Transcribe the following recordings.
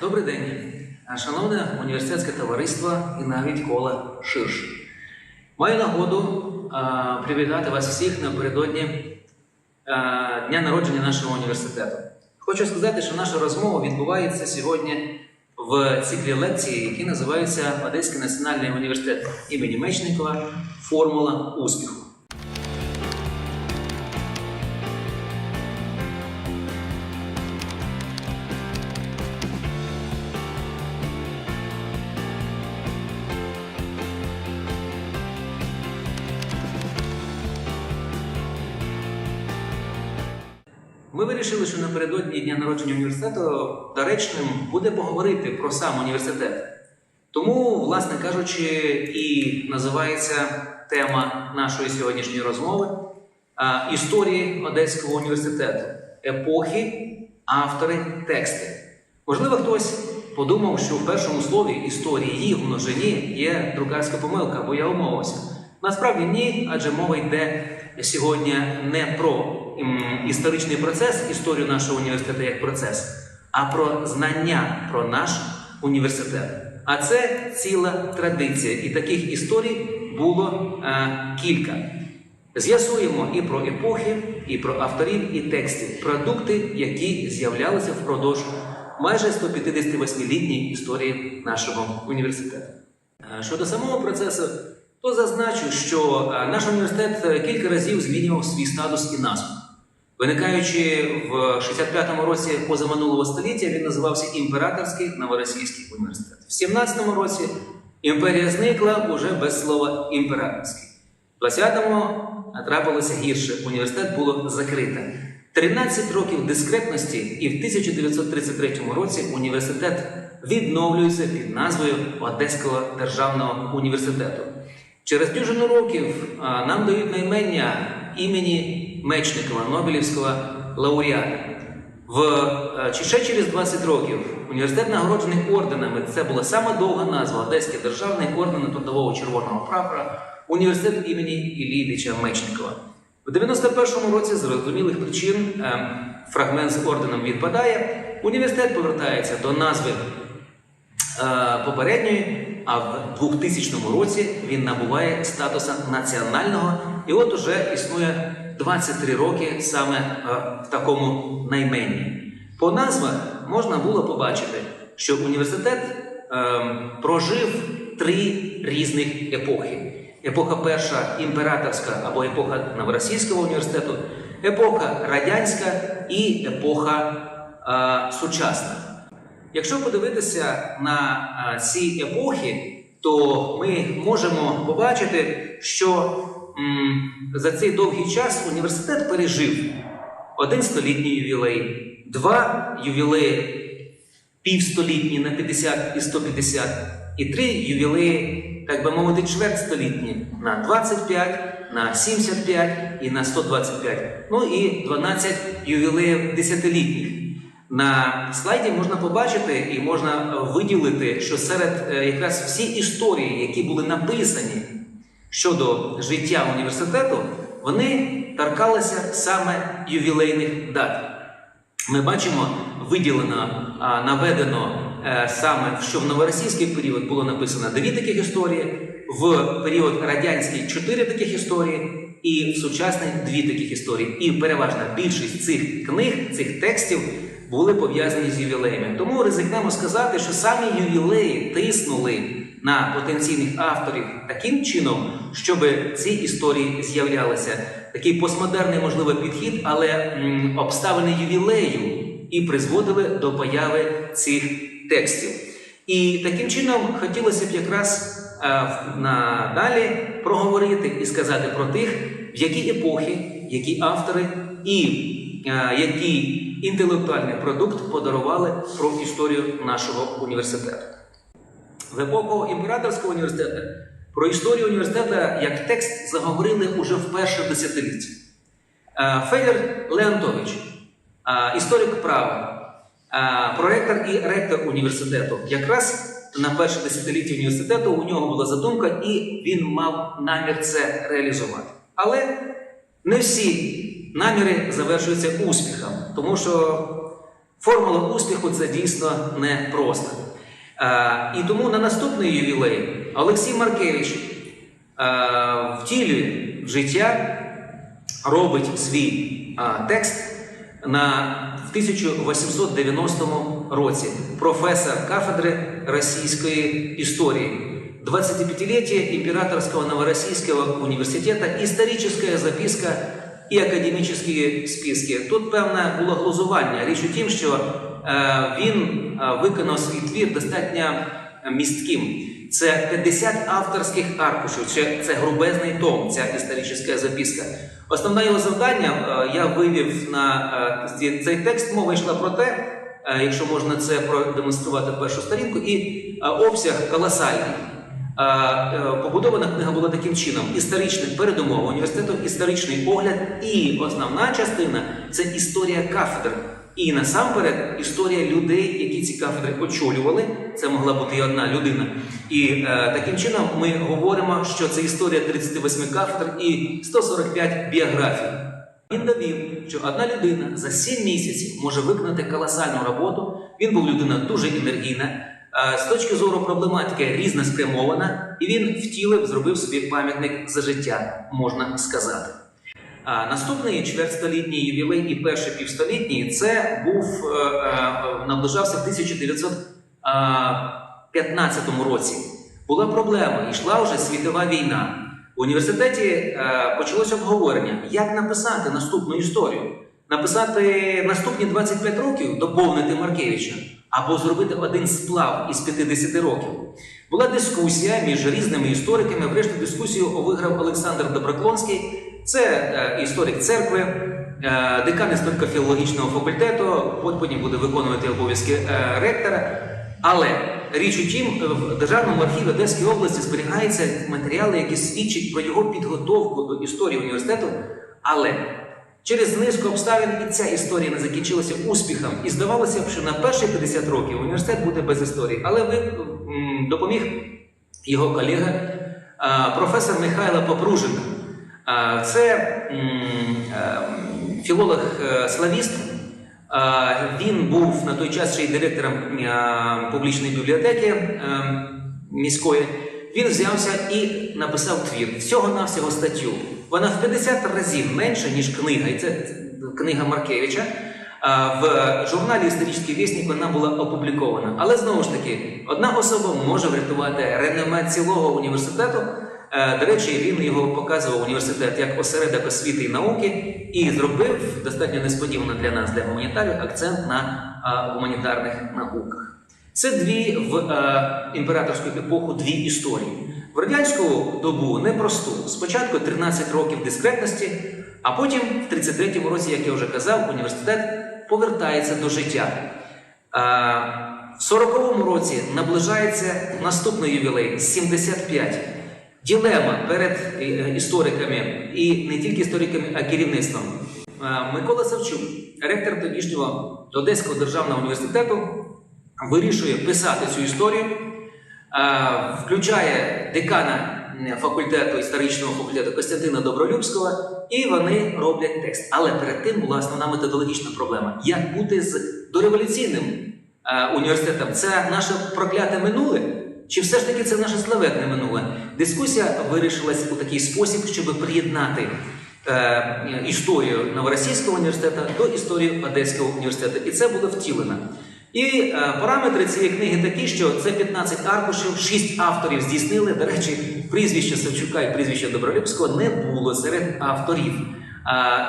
Добрий день, шановне університетське товариство і навіть коло ширше. Маю нагоду а, привітати вас всіх напередодні а, дня народження нашого університету. Хочу сказати, що наша розмова відбувається сьогодні в циклі лекцій, які називаються Одеський національний університет імені Мечникова Формула успіху. Напередодні дня народження університету доречним буде поговорити про сам університет. Тому, власне кажучи, і називається тема нашої сьогоднішньої розмови історії Одеського університету, епохи, автори, тексти. Можливо, хтось подумав, що в першому слові історії в множині є друкарська помилка, бо я умовився. Насправді ні, адже мова йде сьогодні не про історичний процес, історію нашого університету як процес, а про знання про наш університет. А це ціла традиція, і таких історій було е, кілька. З'ясуємо і про епохи, і про авторів, і текстів, продукти, які з'являлися впродовж майже 158-літньої історії нашого університету. Е, Щодо самого процесу, то зазначу, що е, наш університет е, кілька разів змінював свій статус і назву. Виникаючи в 65-му році позаминулого століття, він називався Імператорський Новоросійський університет. В 17-му році імперія зникла уже без слова імператорський. В 20-му трапилося гірше. Університет було закрито. 13 років дискретності, і в 1933 році університет відновлюється під назвою Одеського державного університету. Через дюжину років нам дають наймення імені Мечникова, Нобелівського лауреата. В, е, ще через 20 років університет нагороджений орденами. Це була сама довга назва Одеський державний орден трудового червоного прапора, університет імені Іллі Ілліча Мечникова. В 91-му році з зрозумілих причин е, фрагмент з орденом відпадає. Університет повертається до назви е, попередньої, а в 2000 році він набуває статуса національного, і от уже існує 23 роки саме е, в такому найменні. По назвах можна було побачити, що університет е, прожив три різних епохи. Епоха перша імператорська або епоха Новоросійського університету, епоха радянська і епоха е, сучасна. Якщо подивитися на ці епохи, то ми можемо побачити, що за цей довгий час університет пережив один столітній ювілей, два ювілеї півстолітні на 50 і 150, і три ювілеї, так би мовити, чвертьстолітні на 25, на 75 і на 125. Ну і 12 ювілеїв десятилітніх. На слайді можна побачити і можна виділити, що серед е, якраз всі історії, які були написані щодо життя університету, вони торкалися саме ювілейних дат. Ми бачимо виділено, наведено е, саме, що в новоросійський період було написано дві таких історії, в період радянський чотири таких історії, і в сучасний дві таких історії. І переважна більшість цих книг, цих текстів були пов'язані з ювілеями. Тому ризикнемо сказати, що самі ювілеї тиснули на потенційних авторів таким чином, щоб ці історії з'являлися. Такий постмодерний, можливо, підхід, але обставини ювілею і призводили до появи цих текстів. І таким чином хотілося б якраз надалі проговорити і сказати про тих, в які епохи, які автори і який інтелектуальний продукт подарували про історію нашого університету. В епоху імператорського університету про історію університету як текст заговорили уже в перше десятиліття. Е, Федір Леонтович, е, історик права, е, проректор і ректор університету, якраз на перше десятиліття університету у нього була задумка, і він мав намір це реалізувати. Але не всі наміри завершуються успіхом, тому що Формула успіху це дійсно непросто. Е, І тому на наступний ювілей Олексій Маркевич е, втілює в життя, робить свій е, текст на, в 1890 році. Професор кафедри російської історії. 25-летие Императорского Новороссийского университета, историческая записка і академічні списки. Тут певне було глузування. Річ у тім, що він е, виконав свій твір достатньо містким. Це 50 авторських аркушів, це, грубезний том, ця історична записка. Основне його завдання е, я вивів на е, цей текст. Мова йшла про те, е, якщо можна це продемонструвати першу сторінку, і е, обсяг колосальний. Е, е, Побудована книга була таким чином: історична передумова університету, історичний огляд, і основна частина це історія кафедр. І насамперед історія людей, які ці кафедри очолювали. Це могла бути і одна людина. І е, таким чином ми говоримо, що це історія 38 кафедр і 145 біографій. Він довів, що одна людина за 7 місяців може виконати колосальну роботу. Він був людина дуже енергійна. е, З точки зору проблематики різно спрямована, і він втілив, зробив собі пам'ятник за життя, можна сказати. Наступний чвертьстолітній ювілей і перший півстолітній це був е, е, наближався в 1915 році. Була проблема, йшла вже світова війна. В університеті е, почалося обговорення, як написати наступну історію, написати наступні 25 років, доповнити Маркевича, або зробити один сплав із 50 років. Була дискусія між різними істориками. Врешті дискусію виграв Олександр Доброклонський. Це е, історик церкви, е, декан історико-філологічного факультету, потім буде виконувати обов'язки е, ректора. Але річ у тім, в Державному архіві Одеської області зберігаються матеріали, які свідчать про його підготовку до історії університету. Але через низку обставин і ця історія не закінчилася успіхом. І здавалося б, що на перші 50 років університет буде без історії. Але ви допоміг його колега, професор Михайло Попруженко. Це е, філолог-славіст. Він був на той час ще й директором е, публічної бібліотеки е, міської. Він взявся і написав твір всього-навсього статтю. Вона в 50 разів менша, ніж книга, і це книга Маркевича. В журналі Історичний вісник вона була опублікована. Але знову ж таки, одна особа може врятувати реноме цілого університету. Е, До речі, він його показував університет як осередок освіти і науки і зробив достатньо несподівано для нас, для гуманітарів, акцент на гуманітарних науках. Це дві в е, імператорську епоху дві історії. В радянську добу непросту. Спочатку 13 років дискретності, а потім, в 33-му році, як я вже казав, університет повертається до життя. В 40-му році наближається наступний ювілей 75. Ділема перед е, істориками і не тільки істориками, а керівництвом. Е, Микола Савчук, ректор тодішнього Одеського державного університету, вирішує писати цю історію, е, включає декана факультету історичного факультету Костянтина Добролюбського, і вони роблять текст. Але перед тим була основна методологічна проблема: як бути з дореволюційним е, університетом? Це наше прокляте минуле. Чи все ж таки це наше славетне минуле? Дискусія вирішилась у такий спосіб, щоб приєднати е, історію Новоросійського університету до історії Одеського університету. І це було втілено. І е, параметри цієї книги такі, що це 15 аркушів, 6 авторів здійснили. До речі, прізвище Савчука і прізвище Добролюбського не було серед авторів.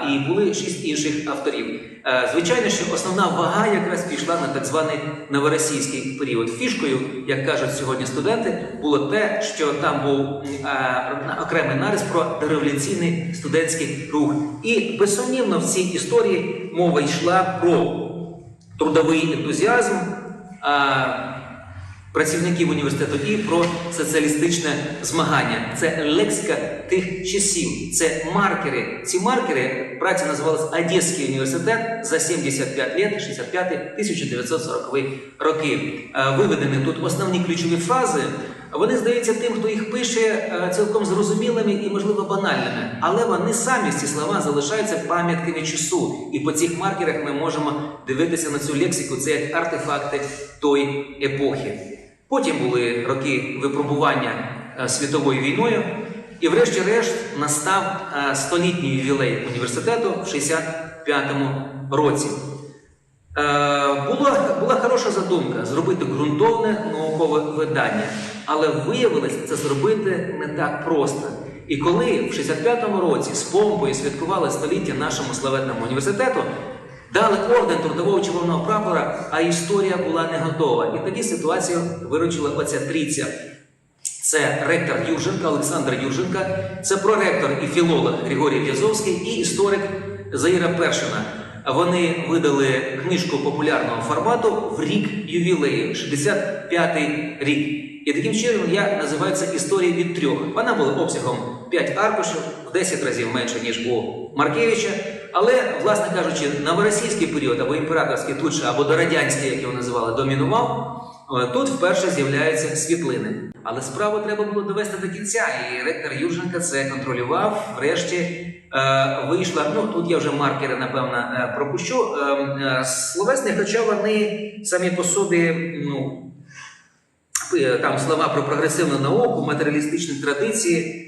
І були шість інших авторів. Е, Звичайно, що основна вага якраз пішла на так званий новоросійський період. Фішкою, як кажуть сьогодні студенти, було те, що там був е, окремий нарис про дореволюційний студентський рух. І безсумнівно в цій історії мова йшла про трудовий ентузіазм працівників університету і про соціалістичне змагання. Це лексика тих часів, це маркери. Ці маркери праця називалась Одеський університет за 75 лет, 65 1940 роки. Е, Виведені тут основні ключові фрази. Вони здаються тим, хто їх пише е, цілком зрозумілими і, можливо, банальними, але вони самі ці слова залишаються пам'ятками часу. І по цих маркерах ми можемо дивитися на цю лексику, це як артефакти тої епохи. Потім були роки випробування е, світовою війною, і, врешті-решт, настав е, столітній ювілей університету в 65-му році. Е, була, була хороша задумка зробити ґрунтовне наукове видання, але виявилося це зробити не так просто. І коли в 65-му році з помпою святкували століття нашому славетному університету, дали орден трудового червоного прапора, а історія була не готова. І тоді ситуацію виручила оця трійця. Це ректор Юрженка Олександр Юрженка, це проректор і філолог Григорій В'язовський і історик Заїра Першина. Вони видали книжку популярного формату в рік ювілею, 65-й рік. І таким чином я називаю це історія від трьох. Вона була обсягом 5 аркушів, в 10 разів менше, ніж у Маркевича. Але, власне кажучи, новоросійський період або імператорський тут же, або дорадянський, як його називали, домінував. Е, Тут вперше з'являються світлини. Але справу треба було довести до кінця, і ректор Юрженка це контролював. Врешті е, вийшла. Ну тут я вже маркери, напевно, е, пропущу. Е, е, словесні, хоча вони самі по собі, ну е, там слова про прогресивну науку, матеріалістичні традиції,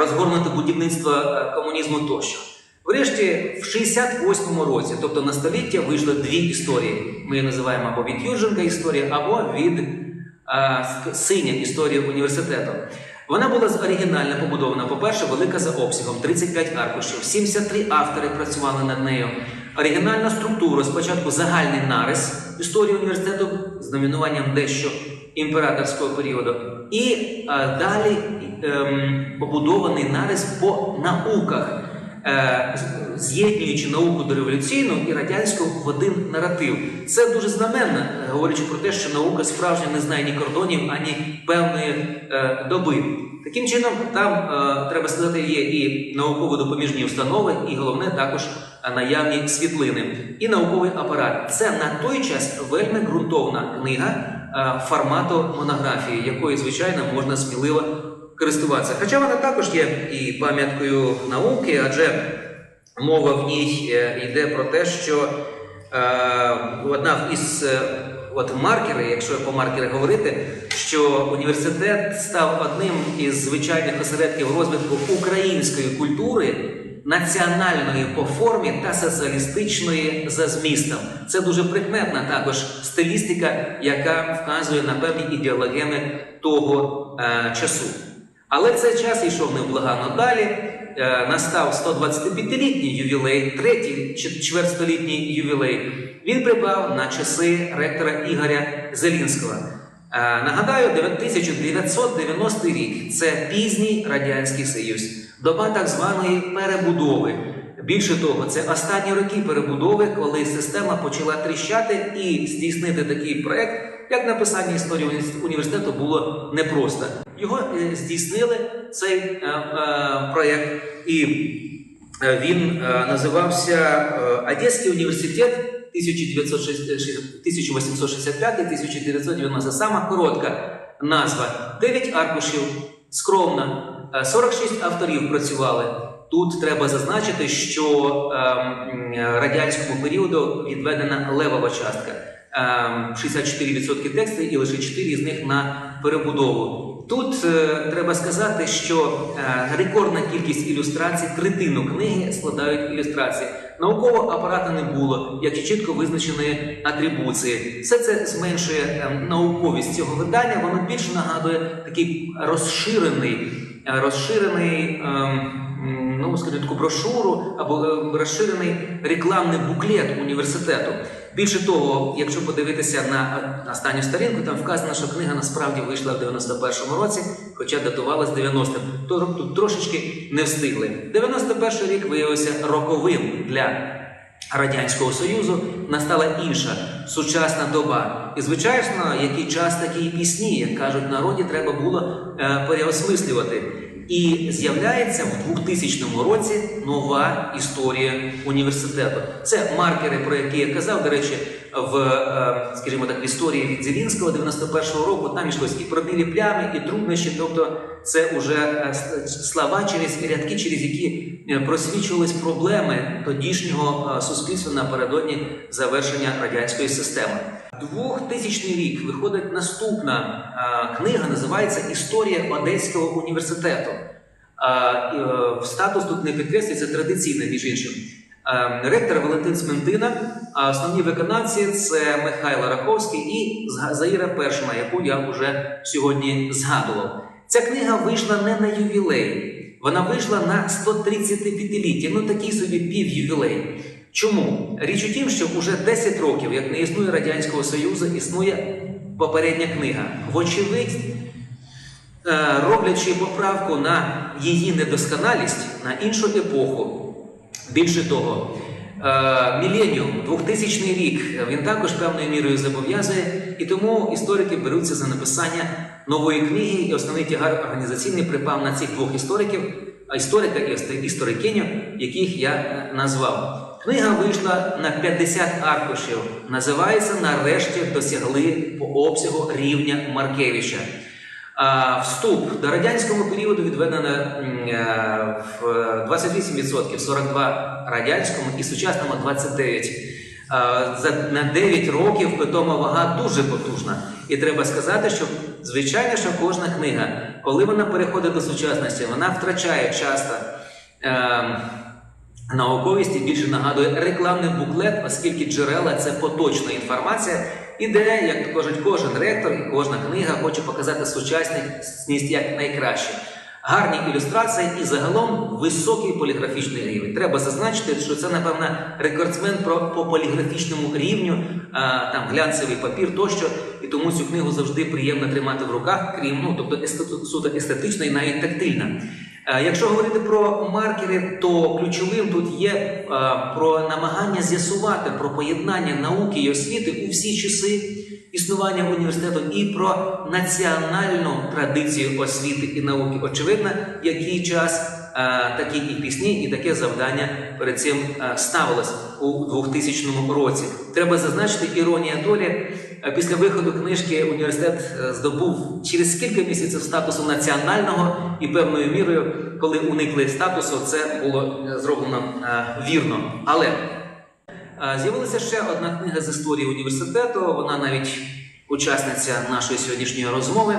розгорнуте будівництво комунізму тощо. Врешті, в 68-му році, тобто на століття, вийшли дві історії. Ми її називаємо або від Юрженка історія, або від е, ск- синя історія університету. Вона була оригінально побудована. По-перше, велика за обсягом 35 аркушів, 73 автори працювали над нею. Оригінальна структура спочатку загальний нарис історії університету з номінуванням дещо імператорського періоду, і е, далі ем, побудований нарис по науках е, з'єднуючи науку дореволюційну і радянську в один наратив. Це дуже знаменно, е, говорячи про те, що наука справжня не знає ні кордонів, ані певної е, доби. Таким чином, там е, треба сказати, є і науково-допоміжні установи, і головне також е, наявні світлини, і науковий апарат. Це на той час вельми ґрунтовна книга е, формату монографії, якою, звичайно, можна сміливо користуватися. Хоча вона також є і пам'яткою науки, адже мова в ній е, йде про те, що е, одна із е, от маркери, якщо по маркери говорити, що університет став одним із звичайних осередків розвитку української культури. Національної по формі та соціалістичної за змістом. Це дуже прикметна також стилістика, яка вказує на певні ідеологеми того е, часу. Але цей час йшов невблаганно далі. Е, настав 125-літній ювілей, третій чвер- чвертьстолітній ювілей. Він припав на часи ректора Ігоря Зелінського. Е, нагадаю, 1990 рік це пізній Радянський Союз, доба так званої перебудови. Більше того, це останні роки перебудови, коли система почала тріщати і здійснити такий проект, як написання історії університету, було непросто. Його е, здійснили цей е, е, і е, він називався Одеський університет 1865-1990. Сама коротка назва. 9 аркушів, скромно, Е, 46 авторів працювали. Тут треба зазначити, що ем, радянському періоду відведена левова частка. Ем, 64% тексту і лише 4 з них на перебудову. Тут е, треба сказати, що е, рекордна кількість ілюстрацій, третину книги складають ілюстрації. Наукового апарату не було, як і чітко визначеної атрибуції. Все це зменшує ем, науковість цього видання. Воно більше нагадує такий розширений, е, розширений. ем, Ну, скажімо, таку брошуру або е, розширений рекламний буклет університету. Більше того, якщо подивитися на е, останню сторінку, там вказано, що книга насправді вийшла в 91-му році, хоча датувалась 90-м. То тут трошечки не встигли. 91-й рік виявився роковим для Радянського Союзу. Настала інша сучасна доба. І звичайно, який час, такі пісні, як кажуть в народі, треба було е, переосмислювати. І з'являється в 2000 році нова історія університету. Це маркери, про які я казав. До речі, в е, скажімо так, в історії від Зелінського 91-го року там йшлось і про білі плями, і труднощі. Тобто, це вже е, слова через рядки, через які е, просвічувались проблеми тодішнього суспільства напередодні завершення радянської системи. 2000 рік виходить наступна е, книга, називається Історія Одеського університету. А, і, е, статус тут не підкреслюється традиційно, між іншим. Е, Ректор Валентин Сментина, а основні виконавці це Михайло Раховський і Заїра Першина, яку я вже сьогодні згадував. Ця книга вийшла не на ювілей, вона вийшла на 135-ліття, ну такий собі півювілей. Чому? Річ у тім, що вже 10 років, як не існує Радянського Союзу, існує попередня книга. Вочевидь, е, роблячи поправку на її недосконалість на іншу епоху. Більше того, е, міленіум, 2000 рік, він також певною мірою зобов'язує, і тому історики беруться за написання нової книги, і основний тягар організаційний припав на цих двох істориків, історика і іст- історикиню, яких я е, назвав. Книга вийшла на 50 аркушів. Називається Нарешті досягли по обсягу рівня Маркевича. Вступ до радянського періоду відведено е, в 28%, 42 радянському і сучасному 29%. На 9 років питома вага дуже потужна. І треба сказати, що звичайно, що кожна книга, коли вона переходить до сучасності, вона втрачає часто. Науковість більше нагадує рекламний буклет, оскільки джерела це поточна інформація, і де, як кажуть, кожен ректор і кожна книга хоче показати сучасність як найкраще. Гарні ілюстрації і загалом високий поліграфічний рівень. Треба зазначити, що це, напевно, рекордсмен по поліграфічному рівню, там глянцевий папір тощо, і тому цю книгу завжди приємно тримати в руках, крім ну, тобто суто естетична і навіть тактильна. Е, Якщо говорити про маркери, то ключовим тут є е, про намагання з'ясувати про поєднання науки і освіти у всі часи існування університету і про національну традицію освіти і науки. Очевидно, який час е, такі і пісні, і таке завдання перед цим ставилось у 2000 році. Треба зазначити іронія долі. Е, Після виходу книжки університет е, здобув через кілька місяців статусу національного і певною мірою, коли уникли статусу, це було е, зроблено вірно. Але з'явилася ще одна книга з історії університету. Вона навіть учасниця нашої сьогоднішньої розмови.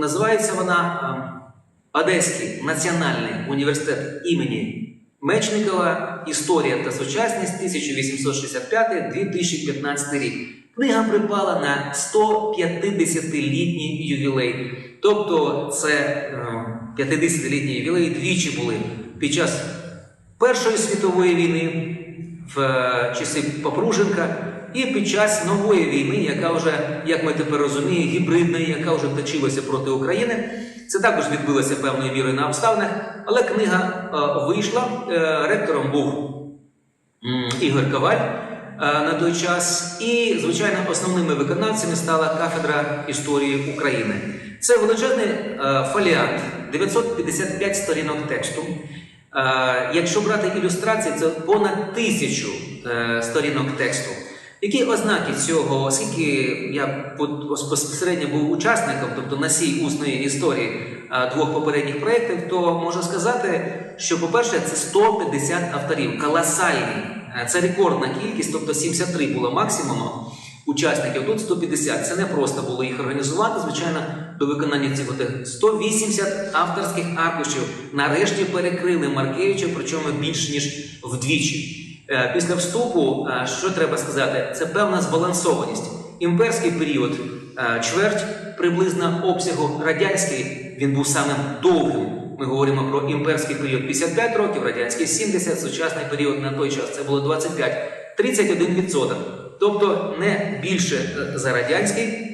Називається вона Одеський національний університет імені Мечникова Історія та сучасність 1865-2015 рік. Книга припала на 150-літній ювілей. Тобто це е, 50-літній ювілей двічі були під час Першої світової війни, в е, часи Попруженка, і під час нової війни, яка вже, як ми тепер розуміємо, гібридної, яка вже точилася проти України. Це також відбилося певною мірою на обставинах, але книга е, вийшла. Е, ректором був Ігор Коваль е, на той час, і, звичайно, основними виконавцями стала кафедра історії України. Це величезний фоліант, 955 сторінок тексту. Якщо брати ілюстрації, це понад тисячу сторінок тексту. Які ознаки цього, оскільки я по- безпосередньо був учасником, тобто носій усної історії двох попередніх проєктів, то можу сказати, що, по-перше, це 150 авторів, колосальні. Е, Це рекордна кількість, тобто 73 було максимумом учасників. Тут 150. Це не просто було їх організувати, звичайно, до виконання цих готель. 180 авторських аркушів нарешті перекрили Маркевича, причому більш ніж вдвічі. Е, Після вступу, е, що треба сказати, це певна збалансованість. Імперський період е, чверть приблизно обсягу радянський, він був самим довгим. Ми говоримо про імперський період 55 років, радянський 70, сучасний період на той час це було 25, 31%. Тобто не більше за радянський,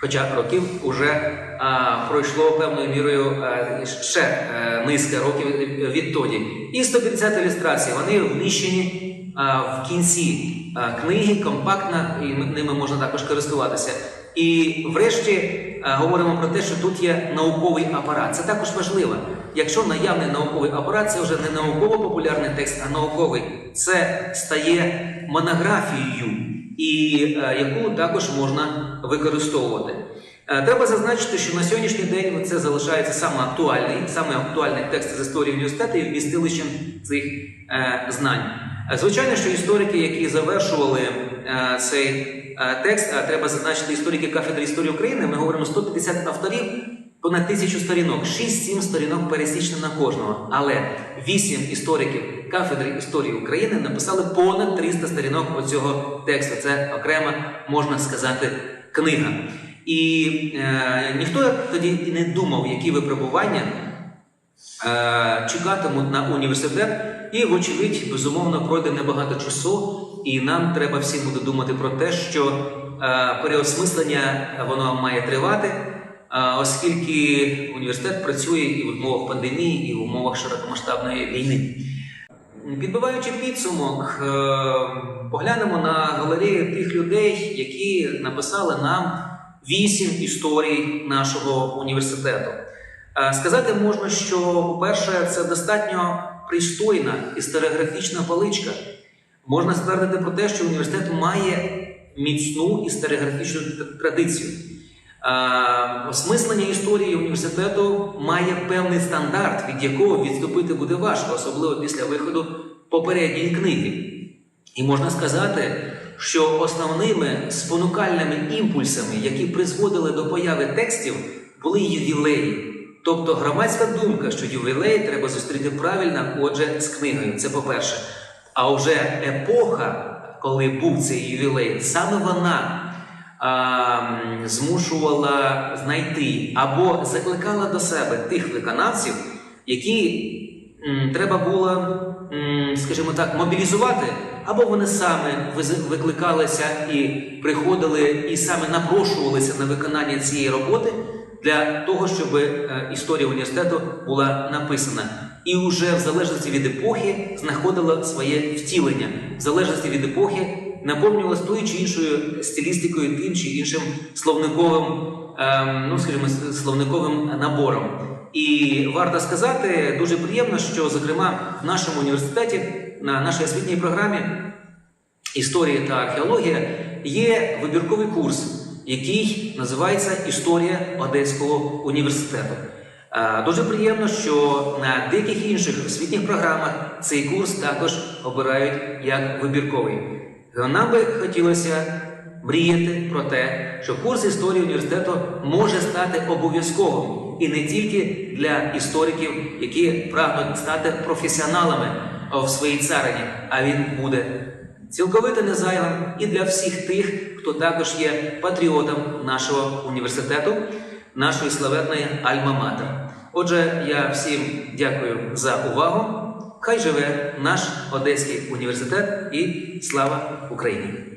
Хоча років вже а, пройшло певною мірою а, ще а, низка років відтоді. І 150 ілюстрацій вони вміщені в кінці книги, компактно, і ними можна також користуватися. І врешті говоримо про те, що тут є науковий апарат. Це також важливо. Якщо наявний науковий апарат, це вже не науково-популярний текст, а науковий. Це стає монографією, і яку також можна використовувати. Треба зазначити, що на сьогоднішній день це залишається саме актуальний, саме актуальний текст з історії університету і вмістилищем цих е, знань. Е, Звичайно, що історики, які завершували е, цей е, текст, а треба зазначити історики кафедри історії України, ми говоримо 150 авторів, понад тисячу сторінок, 6-7 сторінок пересічно на кожного. Але 8 істориків кафедри історії України написали понад 300 сторінок оцього тексту. Це окрема, можна сказати, книга. І е, ніхто тоді і не думав, які випробування е, чекатимуть на університет, і, вочевидь, безумовно, пройде небагато часу, і нам треба всім буде думати про те, що е, переосмислення воно має тривати, е, оскільки університет працює і в умовах пандемії, і в умовах широкомасштабної війни. Підбиваючи підсумок, е, поглянемо на галерею тих людей, які написали нам вісім історій нашого університету. Е, Сказати можна, що, по-перше, це достатньо пристойна історіографічна паличка. Можна ствердити про те, що університет має міцну історіографічну традицію. Осмислення історії університету має певний стандарт, від якого відступити буде важко, особливо після виходу попередньої книги. І можна сказати, що основними спонукальними імпульсами, які призводили до появи текстів, були ювілеї. Тобто громадська думка, що ювілеї треба зустріти правильно, отже, з книгою. Це по-перше. А вже епоха, коли був цей ювілей, саме вона а, змушувала знайти або закликала до себе тих виконавців, які м, треба було, м, скажімо так, мобілізувати, або вони саме викликалися і приходили, і саме напрошувалися на виконання цієї роботи для того, щоб е, історія університету була написана. І вже в залежності від епохи знаходила своє втілення, в залежності від епохи наповнювалась тою чи іншою стилістикою, тим чи іншим словниковим, ем, ну скажімо, словниковим набором. І варто сказати, дуже приємно, що зокрема в нашому університеті на нашій освітній програмі історія та археологія є вибірковий курс, який називається Історія Одеського університету. Е, Дуже приємно, що на деяких інших освітніх програмах цей курс також обирають як вибірковий. Нам би хотілося мріяти про те, що курс історії університету може стати обов'язковим і не тільки для істориків, які прагнуть стати професіоналами в своїй царині, а він буде цілковито незайвим і для всіх тих, хто також є патріотом нашого університету, нашої славетної Альма-Матер. Отже, я всім дякую за увагу. Хай живе наш Одеський університет і слава Україні!